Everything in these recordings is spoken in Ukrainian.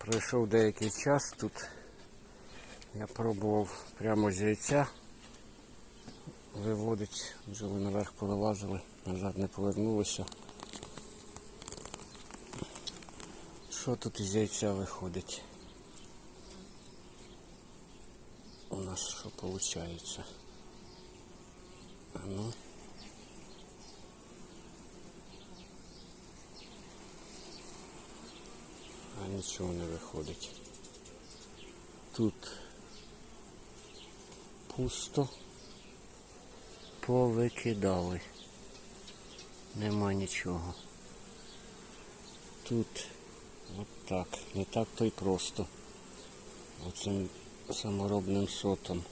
Пройшов деякий час тут. Я пробував прямо з яйця виводить. Бджоли наверх повилазили, назад не повернулися. Що тут із яйця виходить? У нас що виходить? Ну. Нічого не виходить. Тут пусто повикидали. Нема нічого. Тут от так. Не так то й просто. Оцим саморобним сотом.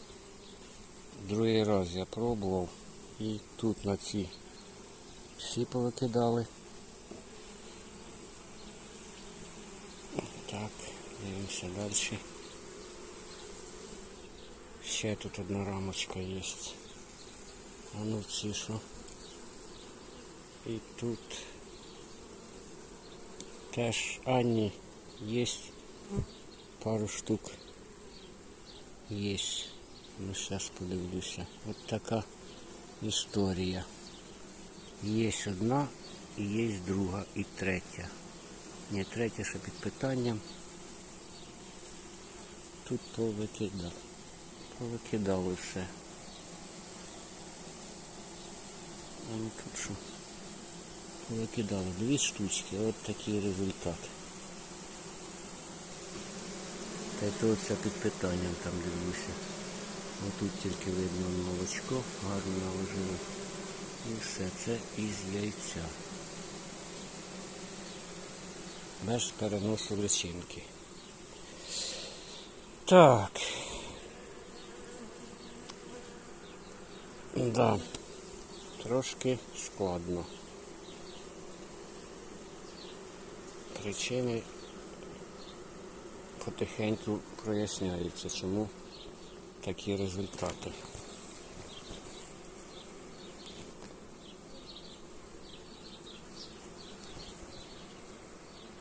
Другий раз я пробував і тут на ці всі повикидали. Так, дивимося далі. Ще тут одна рамочка є. А ну ці що? І тут теж Ані є пару штук. Є. Ну зараз подивлюся. От така історія. Є одна і є друга і третя. Ні, третя ще під питанням. Тут повикидав. Повикидали все. А ну тут що? Повикидали дві штучки, от такий результат. Та й то це під питанням там дивлюся. Отут тільки видно молочко, гарно наложили. І все це із яйця. Без переносу личинки. Так. Да. Трошки складно. Причини потихеньку проясняються, чому такі результати.